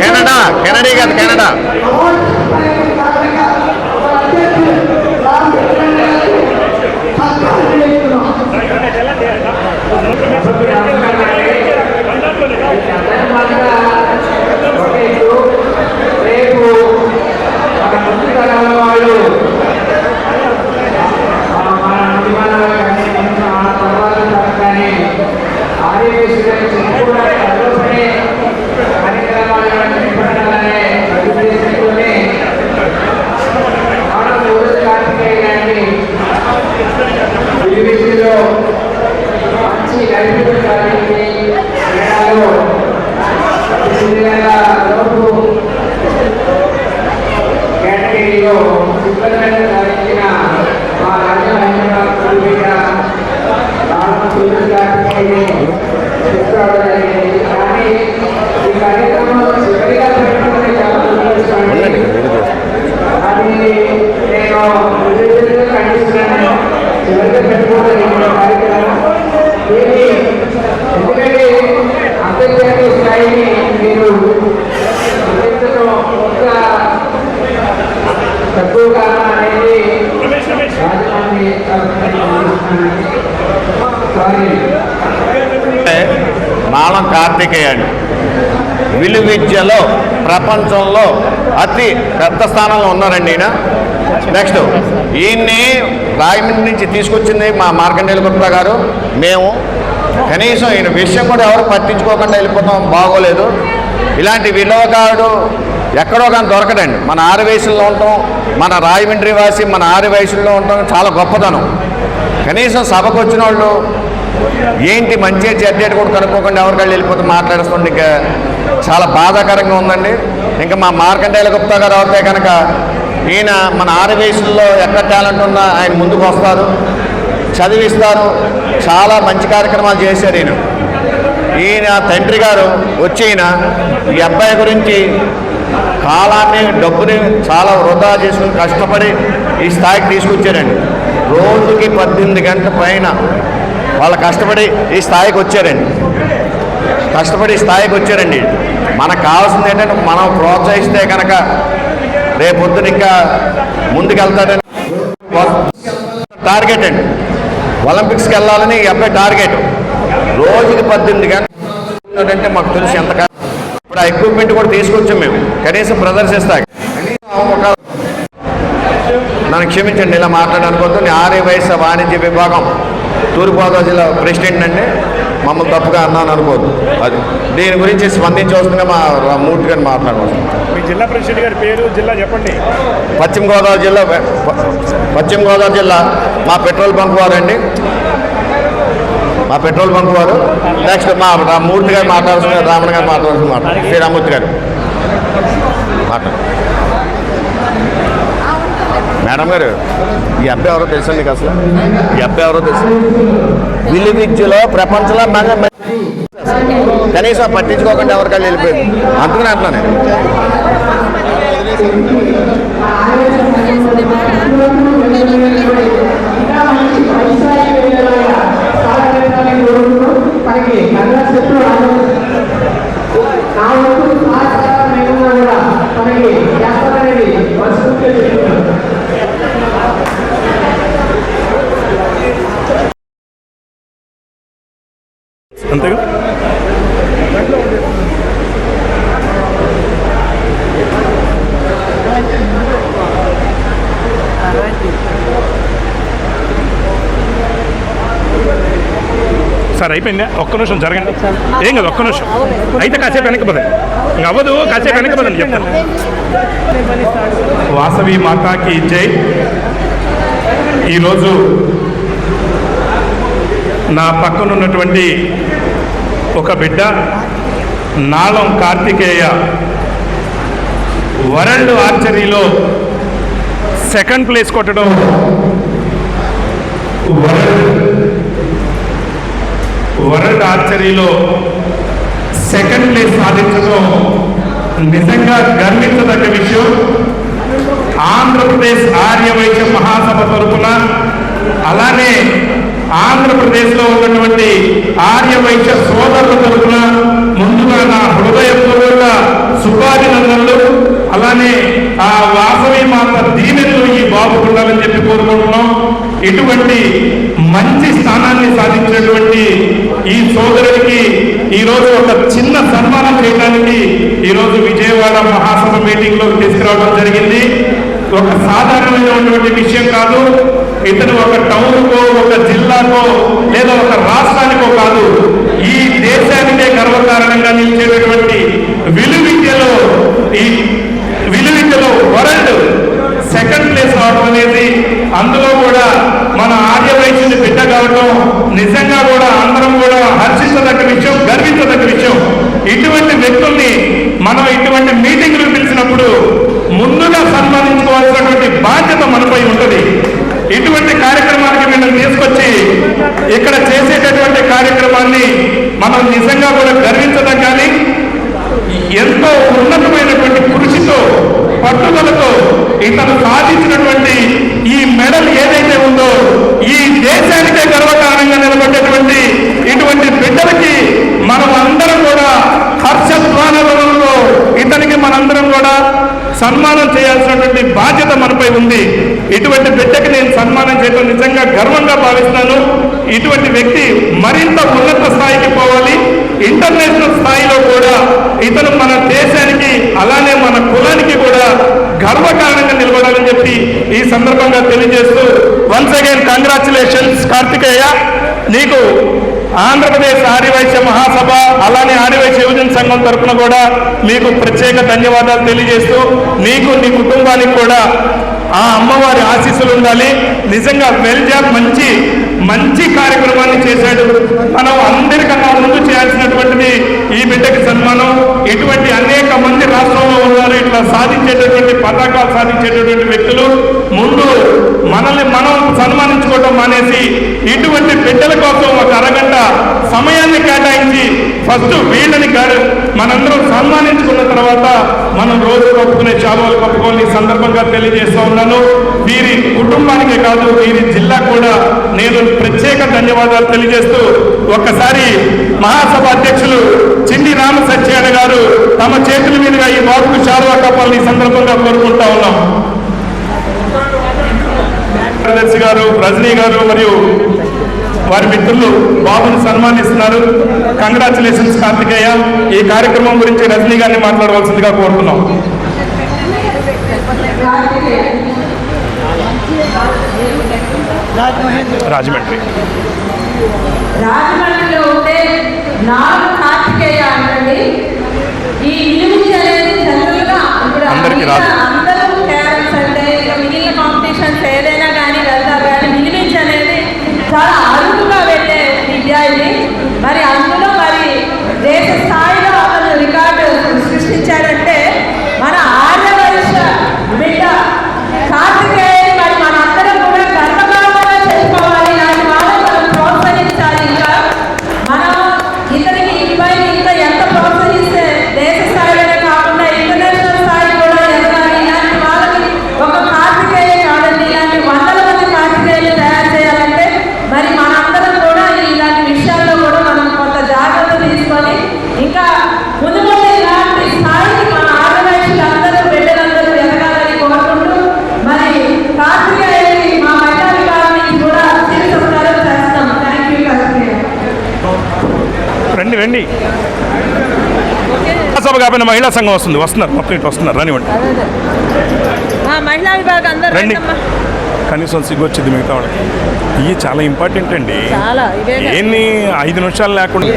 Canada கனடி காது Canada Thank. నాళం Karthikeya అండి విలు విద్యలో ప్రపంచంలో అతి పెద్ద స్థానంలో ఉన్నారండి ఈయన. నెక్స్ట్ ఈయన్ని రాయమండ్రి నుంచి తీసుకొచ్చింది మా మార్కండేయుల గుప్త గారు. మేము కనీసం ఈయన విషయం కూడా ఎవరు పట్టించుకోకుండా వెళ్ళిపోతాం బాగోలేదు. ఇలాంటి విలువగాడు ఎక్కడో కానీ దొరకడండి. మన ఆరు వయసుల్లో ఉంటాం మన రాయమండ్రి వాసి మన ఆరు వయసుల్లో ఉంటాం చాలా గొప్పతనం. కనీసం సభకు వచ్చిన వాళ్ళు ఏంటి మంచి చెడ్డేటి కూడా కనుక్కోకుండా ఎవరికళ్ళు వెళ్ళిపోతే మాట్లాడుతుంటే ఇంకా చాలా బాధాకరంగా ఉందండి. ఇంకా మా మార్కండేయుల గుప్తా గారు అవుతే కనుక ఈయన మన ఆరువేసుల్లో ఎక్కడ టాలెంట్ ఉన్నా ఆయన ముందుకు వస్తారు చదివిస్తారు చాలా మంచి కార్యక్రమాలు చేశారు ఈయన. ఈయన తండ్రి గారు వచ్చి ఈయన ఈ అబ్బాయి గురించి కాలాన్ని డబ్బుని చాలా వృధా చేసుకుని కష్టపడి ఈ స్థాయికి తీసుకొచ్చారండి. రోజుకి పద్దెనిమిది గంటల పైన వాళ్ళు కష్టపడి ఈ స్థాయికి వచ్చారండి. కష్టపడి ఈ స్థాయికి వచ్చారండి. మనకు కావాల్సింది ఏంటంటే మనం ప్రోత్సహిస్తే కనుక రేపొద్దున ఇంకా ముందుకెళ్తాడని టార్గెట్ అండి. ఒలింపిక్స్కి వెళ్ళాలని అబ్బాయి టార్గెట్. రోజుకి పద్దెనిమిది గంటలు అంటే మాకు తెలిసి ఎంత ఇప్పుడు ఆ ఎక్విప్మెంట్ కూడా తీసుకొచ్చాం మేము. కనీసం ప్రదర్శిస్తా కనీసం ఒక నన్ను క్షమించండి ఇలా మాట్లాడనుకోవద్దు ఆర్య వయసు వాణిజ్య విభాగం. తూర్పుగోదావరి జిల్లా ప్రెసిడెంట్ అండి మమ్మల్ని తప్పుగా అన్నాను అనుకోవద్దు. అది దీని గురించి స్పందించవలసిందిగా మా మూర్తి గారిని మాట్లాడవచ్చు మీ జిల్లా ప్రెసిడెంట్ గారి పేరు జిల్లా చెప్పండి. పశ్చిమ గోదావరి జిల్లా పశ్చిమ గోదావరి జిల్లా మా పెట్రోల్ బంక్ వారు అండి మా పెట్రోల్ బంక్ వారు. నెక్స్ట్ మా మూర్తి గారు మాట్లాడాల్సిన రామణ గారు మాట్లాడాల్సిన మాట శ్రీరామూర్తి గారు. మాట్లాడు. మేడం గారు ఈ అబ్బాయి ఎవరో తెలుసా నీకు అసలు? ఈ అబ్బాయి ఎవరో తెలుసు? విలు విద్యలో ప్రపంచంలో బాగా కనీసం పట్టించుకోకుండా ఎవరికాళ్ళు వెళ్ళిపోయింది. అందుకని అంటున్నాను సార్ అయిపోయిందా? ఒక్క నిమిషం జరగండి. ఏం కదా ఒక్క నిమిషం. అయితే కాసేపు వెనక్కి ఇంకా అవ్వదు కాసేపు వెనకపోదండి చెప్తాను. వాసవి మాతాకి జై. ఈరోజు నా పక్కనున్నటువంటి ఒక బిడ్డ నాళం కార్తికేయ వరల్డ్ ఆర్చరీలో సెకండ్ ప్లేస్ కొట్టడం వరల్డ్ వరల్డ్ ఆర్చరీలో సెకండ్ ప్లేస్ సాధించడం నిజంగా గర్వించదగ్గ విషయం ఆంధ్రప్రదేశ్ ఆర్యవైశ్య మహాసభ తరఫున అలానే ఆంధ్రప్రదేశ్లో ఉన్నటువంటి ఆర్యవైశ్య సోదరుల తరపున ముందుగా నా హృదయపూర్వక శుభాభినందనలు. అలానే ఆ వాసవి మాత దీవెనలు ఈ బాబుకుండాలని చెప్పి కోరుకుంటున్నాం. ఇటువంటి మంచి ఈ సోదరుడికి ఈరోజు ఒక చిన్న సన్మానం చేయడానికి ఈరోజు విజయవాడ మహాసభ మీటింగ్లో తీసుకురావడం జరిగింది. ఒక సాధారణమైనటువంటి విషయం కాదు. ఇతను ఒక టౌన్కో ఒక జిల్లాకో లేదా ఒక రాష్ట్రానికో కాదు. ఈ దేశానికే గర్వకారణంగా నిలిచేటటువంటి విలువిద్యలో ఈ విలువిద్యలో వరల్డ్ సెకండ్ ప్లేస్ రావడం అనేది అందులో కూడా మన ఆర్యవైశ్యుని బిడ్డ కావటం నిజంగా కూడా అందరం కూడా హర్షించదగ్గ విషయం గర్వించదగ్గ విషయం ఇటువంటి వ్యక్తుల్ని మనం ఇటువంటి మీటింగ్లు పిలిచినప్పుడు ముందుగా సన్మానించుకోవాల్సినటువంటి బాధ్యత మనపై ఉంటుంది ఇటువంటి కార్యక్రమానికి వీళ్ళని తీసుకొచ్చి ఇక్కడ చేసేటటువంటి కార్యక్రమాన్ని మనం నిజంగా కూడా గర్వించదగ్గాలి ఎంతో ఉన్నతమైనటువంటి కృషితో పట్టుదలతో ఇతను సాధించినటువంటి ఈ మెడల్ ఏదైతే ఉందో ఈ దేశానికే గర్వకారణంగా నిలబడేటువంటి ఇటువంటి బిడ్డలకి మనం అందరం కూడా హర్షధ్వానంలో సన్మానం చేయాల్సినటువంటి బాధ్యత మనపై ఉంది. ఇటువంటి బిడ్డకి నేను సన్మానం చేయడం నిజంగా గర్వంగా భావిస్తున్నాను. ఇటువంటి వ్యక్తి మరింత ఉన్నత స్థాయికి పోవాలి. ఇంటర్నేషనల్ స్థాయిలో కూడా ఇతను మన దేశానికి అలానే మన కులానికి కూడా గర్వకారణంగా నిలబడాలని చెప్పి ఈ సందర్భంగా తెలియజేస్తూ వన్స్ అగైన్ కంగ్రాచులేషన్స్ కార్తికేయ. నీకు ఆంధ్రప్రదేశ్ ఆర్యవైశ్య మహాసభ అలానే ఆర్యవైశ్య యువజన సంఘం తరపున కూడా మీకు ప్రత్యేక ధన్యవాదాలు తెలియజేస్తూ నీకు నీ కుటుంబానికి కూడా ఆ అమ్మవారి ఆశీస్సులు ఉండాలి. నిజంగా వెల్జాబ్ మంచి మంచి కార్యక్రమాన్ని చేశాడు. మనం అందరికన్నా ముందు చేయాల్సినటువంటిది ఈ బిడ్డకి సన్మానం. ఇటువంటి అనేక మంది రాష్ట్రంలో ఉన్నారు. ఇట్లా సాధించేటటువంటి పతాకాలు సాధించేటటువంటి వ్యక్తులు. సన్మానించుకోవటం మానేసి ఇటువంటి బిడ్డల కోసం ఒక అరగంట సమయాన్ని కేటాయించి ఫస్ట్ వీళ్ళని గారు మనందరం సన్మానించుకున్న తర్వాత మనం రోజు కప్పుకునే చాలువలు కప్పుకోవాలని సందర్భంగా తెలియజేస్తా ఉన్నాను. వీరి కుటుంబానికే కాదు వీరి జిల్లా కూడా నేను ప్రత్యేక ధన్యవాదాలు తెలియజేస్తూ ఒక్కసారి మహాసభ అధ్యక్షులు చిండి రామ సత్యనారాయణ గారు తమ చేతుల మీదుగా ఈ బాబుకు చాలువా కప్పాలని సందర్భంగా కోరుకుంటా ఉన్నాం. కార్యదర్శి గారు రజనీ గారు మరియు వారి మిత్రులు బాబును సన్మానిస్తున్నారు. కంగ్రాచులేషన్స్ కార్తికేయ. ఈ కార్యక్రమం గురించి రజనీ గారిని మాట్లాడవలసిందిగా కోరుతున్నాం. రాజమండ్రి. రాజమండ్రిలో ఉంటే నాలుగు కార్తికేయ అంటండి. ఈ ఇలిమిటి అనేది జనరల్గా ఇప్పుడు అందరికీ రాదు. అందరూ అంటే మిగిలిన కాంపిటీషన్స్ ఏదైనా రండి. సభ కాకపోయినా మహిళా సంఘం వస్తుంది. వస్తున్నారు. మొత్తం ఇటు వస్తున్నారు. రానివ్వండి. మహిళా విభాగం అందరూ రండి. కనీసం సిగ్గు వచ్చింది మిగతా వాళ్ళకి. ఇవి చాలా ఇంపార్టెంట్ అండి. చాలా ఇవే ఎన్ని ఐదు నిమిషాలు లేకుండా ఇది?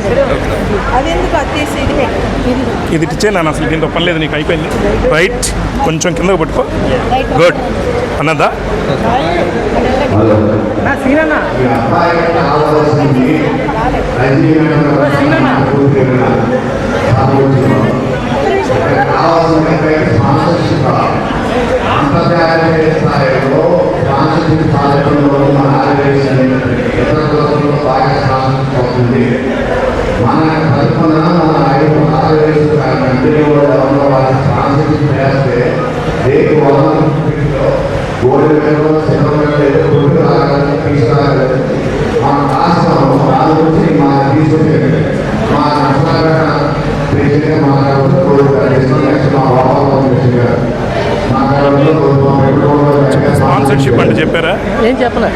ఇది. ఇచ్చే నన్ను అసలు దీంతో పని లేదు. నీకు అయిపోయింది. రైట్. కొంచెం కిందకు పట్టుకో. గుడ్. అన్నదా? ఈ అబ్బాయికి కావాల్సింది కావాల్సిన స్పాన్సర్షిప్ అంతర్జాతీయ స్థాయిలో స్పాన్సర్షిప్ సాధనంలో స్పాన్సర్షిప్ అంటే చెప్పారా? ఏం చెప్పలే.